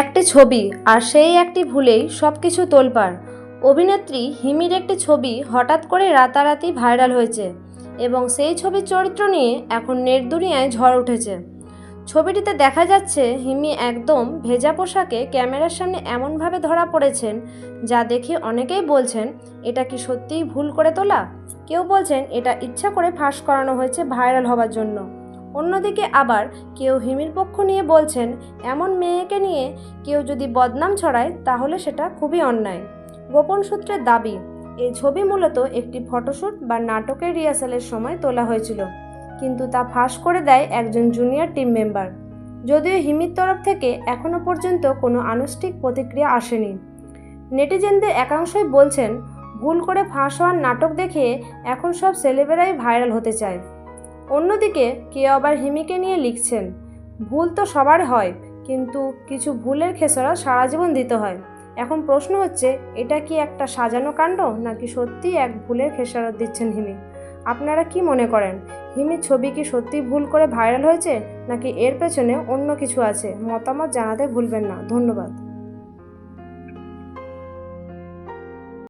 একটি ছবি আর সেই একটি ভুলেই সব কিছু তোলপাড়। অভিনেত্রী হিমির একটি ছবি হঠাৎ করে রাতারাতি ভাইরাল হয়েছে এবং সেই ছবির চরিত্র নিয়ে এখন নেট দুনিয়ায় ঝড় উঠেছে। ছবিটিতে দেখা যাচ্ছে হিমি একদম ভেজা পোশাকে ক্যামেরার সামনে এমনভাবে ধরা পড়েছেন যা দেখে অনেকেই বলছেন, এটা কি সত্যিই ভুল করে তোলা? কেউ বলছেন, এটা ইচ্ছা করে ফাঁস করানো হয়েছে ভাইরাল হওয়ার জন্য। অন্যদিকে আবার কেউ হিমির পক্ষ নিয়ে বলছেন, এমন মেয়েকে নিয়ে কেউ যদি বদনাম ছড়ায়, তাহলে সেটা খুবই অন্যায়। গোপন সূত্রের দাবি, এই ছবি মূলত একটি ফটোশ্যুট বা নাটকের রিহার্সালের সময় তোলা হয়েছিল, কিন্তু তা ফাঁস করে দেয় একজন জুনিয়র টিম মেম্বার। যদিও হিমির তরফ থেকে এখনও পর্যন্ত কোনো আনুষ্ঠানিক প্রতিক্রিয়া আসেনি। নেটিজেনদের একাংশই বলছেন, ভুল করে ফাঁস হওয়ার নাটক দেখে এখন সব সেলেবেরাই ভাইরাল হতে চায়। অন্যদিকে কেউ আবার হিমিকে নিয়ে লিখছেন, ভুল তো সবার হয়, কিন্তু কিছু ভুলের খেসরা সারা জীবন দিতে হয়। এখন প্রশ্ন হচ্ছে, এটা কি একটা সাজানো কাণ্ড, নাকি সত্যি এক ভুলের খেসারত দিচ্ছেন হিমি? আপনারা কি মনে করেন, হিমির ছবি কি সত্যি ভুল করে ভাইরাল হয়েছে, নাকি এর পেছনে অন্য কিছু আছে? মতামত জানাতে ভুলবেন না। ধন্যবাদ।